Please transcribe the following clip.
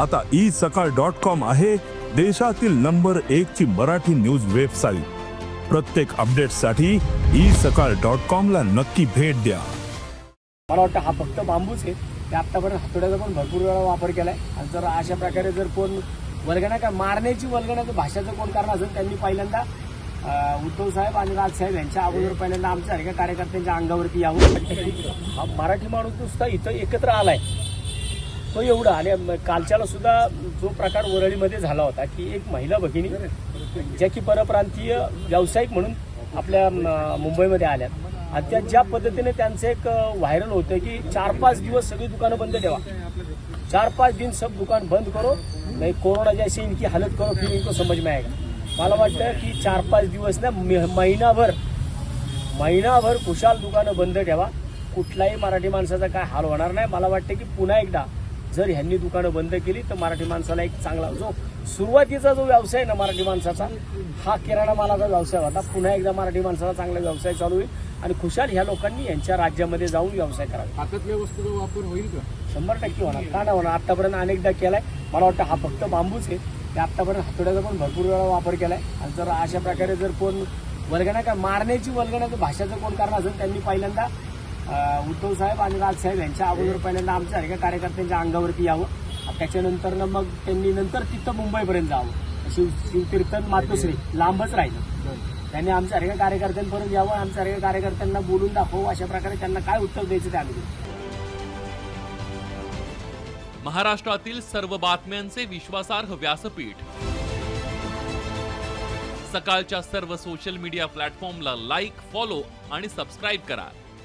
आता ई सकाळ dot com आहे देशातील नंबर एक ची मराठी न्यूज वेबसाईट. प्रत्येक अपडेटसाठी ई सकाळ डॉट कॉम ला नक्की भेट द्या. मला वाटतं हा फक्त बांबूच आहे. ते आत्तापर्यंत हातोड्याचा पण भरपूर वेळा वापर केलाय. आणि जर अशा प्रकारे जर कोण वल्गना का मारण्याची वल्गनाचं भाषाचं कोण कारण असेल त्यांनी पहिल्यांदा उद्धव साहेब आणि राजसाहेब यांच्या अगोदर पहिल्यांदा आमच्या सारख्या कार्यकर्त्यांच्या अंगावरती यावं. हा मराठी माणूस नुसता इथं एकत्र आलाय. हो, तो एवढा. आणि कालच्याला सुद्धा जो प्रकार वरळीमध्ये झाला होता की एक महिला भगिनी ज्या की परप्रांतीय व्यावसायिक म्हणून आपल्या मुंबईमध्ये आल्यात. आणि त्या ज्या पद्धतीने त्यांचं एक व्हायरल होतं की चार पाच दिवस सगळी दुकानं बंद ठेवा. चार पाच दिन सब दुकान बंद करो नाही कोरोना जैसे इनकी हालत करो फिर इनको समझ में आएगा. मला वाटतं की चार पाच दिवस ना मे- महिनाभर महिनाभर खुशाल दुकानं बंद ठेवा. कुठलाही मराठी माणसाचा काय हाल होणार नाही. मला वाटतं की पुन्हा एकदा जर ह्यांनी दुकानं बंद केली तर मराठी माणसाला एक चांगला जो सुरुवातीचा जो व्यवसाय आहे ना मराठी माणसाचा हा किराणा मालाचा व्यवसाय होता. पुन्हा एकदा मराठी माणसाला चांगला व्यवसाय चालू होईल आणि खुशाल ह्या लोकांनी यांच्या राज्यामध्ये जाऊन व्यवसाय करावे. हातातल्या वस्तूचा वापर होईल का? शंभर टक्के होणार. का नाही होणार? आतापर्यंत अनेकदा केलाय. मला वाटतं हा फक्त बांबूच आहे. ते आतापर्यंत हातोड्याचा पण भरपूर वेळा वापर केलाय. आणि जर अशा प्रकारे जर कोण वल्गना का मारण्याची वल्गनाचं भाषाचं कोण कारण असेल? त्यांनी पहिल्यांदा उद्धव साहेब आणि राजसाहेब यांच्या अगोदर पहिल्यांदा आमच्या सारख्या कार्यकर्त्यांच्या अंगावरती यावं. त्याच्यानंतर ना मग त्यांनी नंतर तिथं मुंबईपर्यंत जावं. शिव शिवतीर्थन मातोश्री लांबच राहिलं. त्यांनी आमच्या सारख्या कार्यकर्त्यांपर्यंत यावं आमच्या सारख्या कार्यकर्त्यांना बोलून दाखवू अशा प्रकारे त्यांना काय उत्तर द्यायचं ते आम्ही. महाराष्ट्रातील सर्व बातम्यांचे विश्वासार्ह व्यासपीठ. सकाळच्या सर्व सोशल मीडिया प्लॅटफॉर्मला लाईक फॉलो आणि सबस्क्राईब करा.